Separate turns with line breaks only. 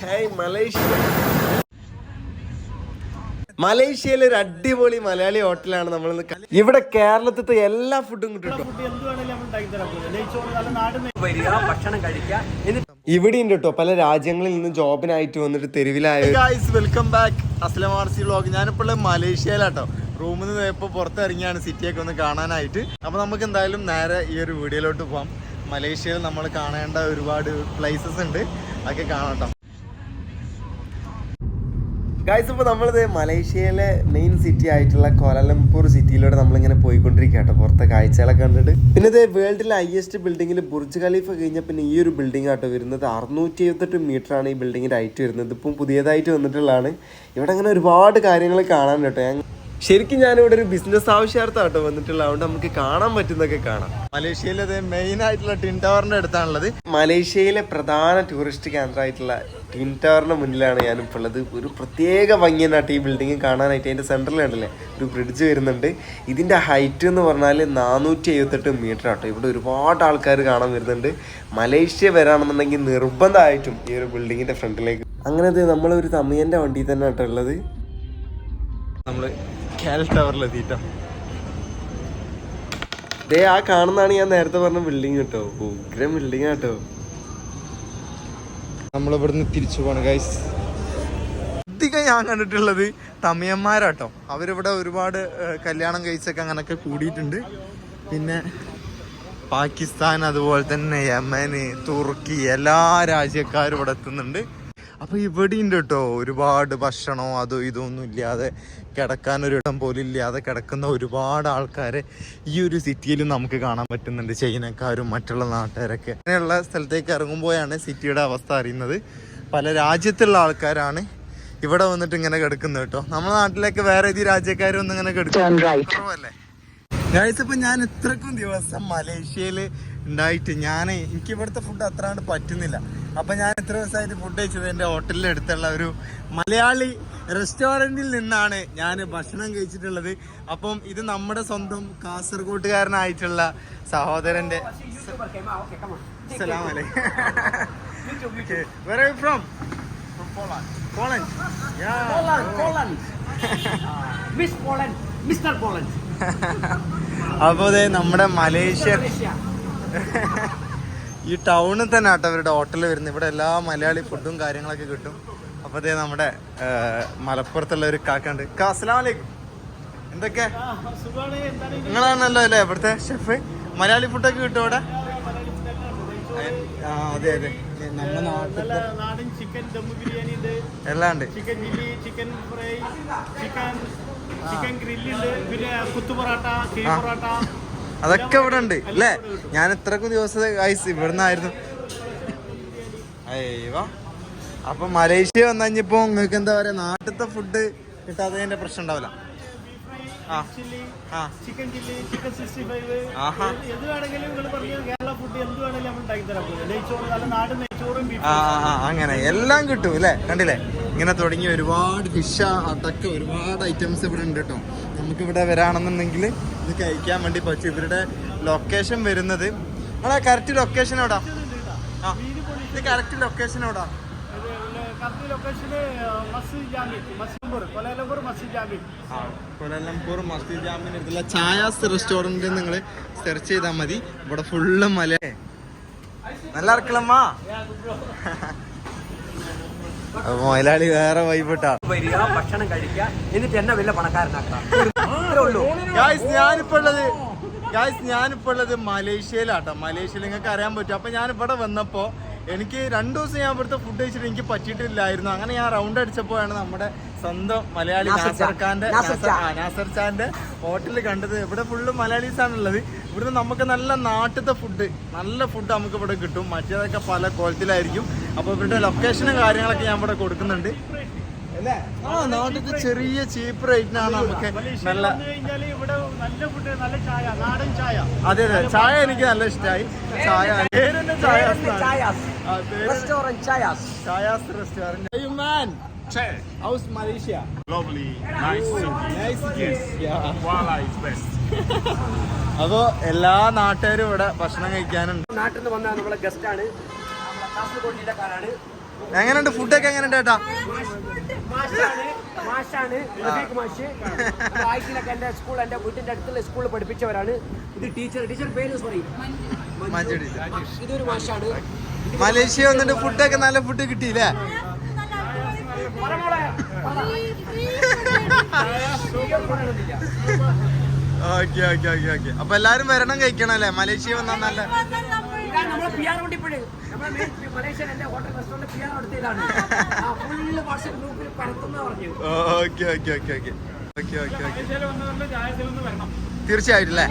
Hey Malaysia മലേഷ്യയിലെ ഒരു അടിപൊളി മലയാളി ഹോട്ടലാണ് നമ്മൾ ഇവിടെ കേരളത്തിലത്തെ എല്ലാ ഫുഡും കിട്ടും ഇവിടെ ഉണ്ട് കേട്ടോ. പല രാജ്യങ്ങളിൽ നിന്ന് ജോബിനായിട്ട് വന്നിട്ട് തെരുവിലായ
guys welcome back Aslam R C vlog ഞാനിപ്പോൾ ഉള്ളത് മലേഷ്യയിലാട്ടോ. റൂമിൽ നിന്ന് ഇപ്പോൾ പുറത്തിറങ്ങിയാണ് സിറ്റിയൊക്കെ ഒന്ന് കാണാനായിട്ട്. അപ്പോൾ നമുക്ക് എന്തായാലും നേരെ ഈ ഒരു വീഡിയോയിലോട്ട് പോകാം മലേഷ്യയിൽ നമ്മൾ കാണേണ്ട ഒരുപാട് പ്ലേസസ് ഉണ്ട്. അതൊക്കെ കാണാം.
ഗായ്സ് ഇപ്പോൾ നമ്മളിത് മലേഷ്യയിലെ മെയിൻ സിറ്റി ആയിട്ടുള്ള കോലാലംപൂർ സിറ്റിയിലൂടെ നമ്മളിങ്ങനെ പോയിക്കൊണ്ടിരിക്കുക കേട്ടോ പുറത്തെ കാഴ്ചകളൊക്കെ കണ്ടിട്ട്. പിന്നെ ഇത് വേൾഡിലെ ഹയസ്റ്റ് ബിൽഡിങ്ങിൽ ബുർജ് ഖലീഫ കഴിഞ്ഞാൽ പിന്നെ ഈ ഒരു ബിൽഡിംഗ് ആട്ടോ വരുന്നത്. അറുന്നൂറ്റി എഴുപത്തെട്ട് മീറ്റർ ആണ് ഈ ബിൽഡിങ്ങിന്റെ ഹൈറ്റ് വരുന്നത്. ഇപ്പം പുതിയതായിട്ട് വന്നിട്ടുള്ളതാണ്. ഇവിടെ അങ്ങനെ ഒരുപാട് കാര്യങ്ങൾ കാണാൻ കേട്ടോ. ഞാൻ ശരിക്കും ഞാനിവിടെ ഒരു ബിസിനസ് ആവശ്യാർത്ഥം ആട്ടോ വന്നിട്ടുള്ള അതുകൊണ്ട് നമുക്ക് കാണാൻ പറ്റുന്നൊക്കെ കാണാം.
മലേഷ്യയിലെ മെയിൻ ആയിട്ടുള്ള ടിൻ ടവറിന്റെ അടുത്താണുള്ളത്.
മലേഷ്യയിലെ പ്രധാന ടൂറിസ്റ്റ് കേന്ദ്രമായിട്ടുള്ള ടിൻ ടവറിന് മുന്നിലാണ് ഞാനിപ്പോൾ ഉള്ളത്. ഒരു പ്രത്യേക ഭംഗിയാണ് ഈ ബിൽഡിംഗ് കാണാനായിട്ട്. അതിന്റെ സെന്ററിലുണ്ടല്ലേ ഒരു ബ്രിഡ്ജ് വരുന്നുണ്ട്. ഇതിന്റെ ഹൈറ്റ് എന്ന് പറഞ്ഞാൽ നാനൂറ്റി എഴുപത്തെട്ട് മീറ്റർ ആട്ടോ. ഇവിടെ ഒരുപാട് ആൾക്കാർ കാണാൻ വരുന്നുണ്ട്. മലേഷ്യ വരാണെന്നുണ്ടെങ്കിൽ നിർബന്ധമായിട്ടും ഈ ഒരു ബിൽഡിങ്ങിന്റെ ഫ്രണ്ടിലേക്ക് അങ്ങനെ നമ്മളൊരു തമിയന്റെ വണ്ടിയിൽ തന്നെ ആട്ടോ ഉള്ളത്.
നമ്മൾ ടവറിലെത്തിയിട്ടോ
ദേ ആ കാണുന്നതാണ് ഞാൻ നേരത്തെ പറഞ്ഞ ബിൽഡിംഗ് കേട്ടോ. ഉഗ്രം ബിൽഡിംഗ് ആട്ടോ
നമ്മളിവിടുന്ന് തിരിച്ചു പോണ ഗൈസ് അധികം ഞാൻ കണ്ടിട്ടുള്ളത് തമിയന്മാരാട്ടോ അവരിവിടെ ഒരുപാട് കല്യാണം കഴിച്ചൊക്കെ അങ്ങനൊക്കെ കൂടിയിട്ടുണ്ട്. പിന്നെ പാകിസ്ഥാൻ അതുപോലെ തന്നെ യമന് തുർക്കി എല്ലാ രാജ്യക്കാരും ഇവിടെ എത്തുന്നുണ്ട്. അപ്പൊ ഇവിടെ ഉണ്ട് കേട്ടോ. ഒരുപാട് ഭക്ഷണമോ അതോ ഇതൊന്നും ഇല്ലാതെ കിടക്കാൻ ഒരു ഇടം പോലും ഇല്ലാതെ കിടക്കുന്ന ഒരുപാട് ആൾക്കാരെ ഈ ഒരു സിറ്റിയിൽ നമുക്ക് കാണാൻ പറ്റുന്നുണ്ട്. ചൈനക്കാരും മറ്റുള്ള നാട്ടുകാരൊക്കെ. അങ്ങനെയുള്ള സ്ഥലത്തേക്ക് ഇറങ്ങുമ്പോഴാണ് സിറ്റിയുടെ അവസ്ഥ അറിയുന്നത്. പല രാജ്യത്തുള്ള ആൾക്കാരാണ് ഇവിടെ വന്നിട്ട് ഇങ്ങനെ കിടക്കുന്നത് കേട്ടോ. നമ്മുടെ നാട്ടിലൊക്കെ വേറെ ഏത് രാജ്യക്കാരും ഒന്നും ഇങ്ങനെ കിടക്കും. അല്ലേ ഇപ്പൊ ഞാൻ ഇത്രക്കും ദിവസം മലേഷ്യയിൽ ഉണ്ടായിട്ട് ഞാൻ എനിക്ക് ഇവിടുത്തെ ഫുഡ് അത്രാണ്ട് പറ്റുന്നില്ല. അപ്പൊ ഞാൻ ഇത്ര ദിവസമായിട്ട് ഫുഡ് കഴിച്ചത് എന്റെ ഹോട്ടലിന്റെ അടുത്തുള്ള ഒരു മലയാളി റെസ്റ്റോറന്റിൽ നിന്നാണ് ഞാൻ ഭക്ഷണം കഴിച്ചിട്ടുള്ളത്. അപ്പം ഇത് നമ്മുടെ സ്വന്തം കാസർഗോട്ടുകാരനായിട്ടുള്ള സഹോദരന്റെ? Yeah.
പോളണ്ട്
അപ്പോൾ ദേ നമ്മുടെ മലേഷ്യ. ഈ ടൗണിൽ തന്നെ ആട്ടോ അവരുടെ ഹോട്ടൽ വരുന്നത്. ഇവിടെ എല്ലാ മലയാളി ഫുഡും കാര്യങ്ങളൊക്കെ കിട്ടും. അപ്പോൾ അതേ നമ്മുടെ മലപ്പുറത്തുള്ള ഒരു കാക്കുണ്ട് കാ അസ്സലാമു അലൈക്കും. എന്തൊക്കെ? നിങ്ങളാണല്ലോ അല്ലേ ഇവിടുത്തെ ഷെഫ്? മലയാളി ഫുഡൊക്കെ കിട്ടും അവിടെ? അതെ അതെ. നമ്മുടെ നാട്ടിൽ
നാടൻ ചിക്കൻ ദം ബിരിയാണി ഉണ്ട്.
എല്ലാം ഉണ്ട്.
Chicken chilli chicken fry chicken chicken ഗ്രില്ലുണ്ട്. പിന്നെ കുത്തു പൊറോട്ട കിഴി പൊറാട്ട.
അതൊക്കെ ഇവിടെ ഉണ്ട് അല്ലേ? ഞാൻ ഇത്രക്കും ദിവസം ഐസ് ഇവിടുന്നായിരുന്നു. അയ്യോ. അപ്പൊ മലേഷ്യ വന്നു കഴിഞ്ഞപ്പോ നിങ്ങൾക്ക് എന്താ പറയാ നാട്ടിലത്തെ ഫുഡ് കിട്ടാത്തതിന്റെ പ്രശ്നം ഉണ്ടാവില്ല. അങ്ങനെ. എല്ലാം കിട്ടും അല്ലേ? കണ്ടില്ലേ? ഇങ്ങനെ തുടങ്ങി ഒരുപാട് ഫിഷ് അടക്ക ഒരുപാട് ഐറ്റംസ് ഇവിടെ ഉണ്ട് കേട്ടോ നമുക്ക് ഇവിടെ വരാണെന്നുണ്ടെങ്കിൽ ഇത് കഴിക്കാൻ വേണ്ടി പറ്റും. ഇവരുടെ ലൊക്കേഷൻ വരുന്നത്. അവിടെ കറക്റ്റ് ലൊക്കേഷൻ എവിടാ? ആ കറക്റ്റ് ലൊക്കേഷൻ എവിടാ? ചായാസ് റെസ്റ്റോറന്റ് നിങ്ങൾ സെർച്ച് ചെയ്താൽ മതി. ഇവിടെ ഫുള്ള് മല നല്ല ഇറക്കലമ്മ മൊയലാളി വേറെ വൈബിട്ടാ.
വരിക ഭക്ഷണം കഴിക്കുക എന്നിട്ട് എന്നെ വലിയ പണക്കാരനാക്കാം.
ഞാനിപ്പോ ഉള്ളത് ഗായ്സ് ഞാനിപ്പോ ഉള്ളത് മലേഷ്യയിലാട്ടോ. മലേഷ്യയിൽ നിങ്ങൾക്ക് അറിയാൻ പറ്റും. അപ്പൊ ഞാൻ ഇവിടെ വന്നപ്പോ എനിക്ക് രണ്ടു ദിവസം ഞാൻ ഇവിടുത്തെ ഫുഡ് കഴിച്ചിട്ട് എനിക്ക് പറ്റിയിട്ടില്ലായിരുന്നു. അങ്ങനെ ഞാൻ റൗണ്ട് അടിച്ചപ്പോഴാണ് നമ്മുടെ സ്വന്തം മലയാളി
നാസർ
ഖാന്റെ
നാസർ
ഹോട്ടലിൽ കണ്ടത്. ഇവിടെ ഫുള്ള് മലയാളീസ് ഉള്ളത് ഇവിടുന്ന് നമുക്ക് നല്ല നാട്ടിലത്തെ ഫുഡ് നല്ല ഫുഡ് നമുക്ക് ഇവിടെ കിട്ടും. മറ്റേതൊക്കെ പല കോലത്തിലായിരിക്കും. അപ്പൊ ഇവരുടെ ലൊക്കേഷനും കാര്യങ്ങളൊക്കെ ഞാൻ ഇവിടെ കൊടുക്കുന്നുണ്ട്. ആ നാട്ടിലത്തെ ചെറിയ ചീപ്പ് റേറ്റിനാണ് നമുക്ക് നല്ല
ചായ ചായ
അതെ അതെ. ചായ എനിക്ക് നല്ല ഇഷ്ടമായി ചായ പേരെന്നെ
Restaurant Chayas.
Chayas restaurant. Hey, you man. Che. How's Malaysia?
Lovely, nice city.
Nice city. Yes. Yeah.
Kuala is
അപ്പോൾ എല്ലാ നാട്ടുകാരും ഇവിടെ ഭക്ഷണം കഴിക്കാനുണ്ട്
നാട്ടിൽ നിന്ന് വന്ന നമ്മുടെ ഗസ്റ്റ് ആണ് കാസർഗോഡ് ജില്ലക്കാരാണ്
എങ്ങനെയുണ്ട് ഫുഡൊക്കെ എങ്ങനെയുണ്ട് ചേട്ടാ
മാഷാണ് റഫീഖ് മാഷ് ആയിക്കിലൊക്കെ എന്റെ സ്കൂൾ എന്റെ വീട്ടിന്റെ അടുത്തുള്ള സ്കൂളിൽ പഠിപ്പിച്ചവരാണ് ഇത് ടീച്ചർ ടീച്ചർ പേര് സോറി ഇതൊരു മാഷാണ്
മലേഷ്യ വന്നിട്ട് ഫുഡൊക്കെ നല്ല ഫുഡ് കിട്ടിയില്ലേ? Okay okay okay okay. അപ്പൊ എല്ലാരും വരണം കഴിക്കണം അല്ലേ മലേഷ്യ വന്നാ നല്ല തീർച്ചയായിട്ടും അല്ലേ?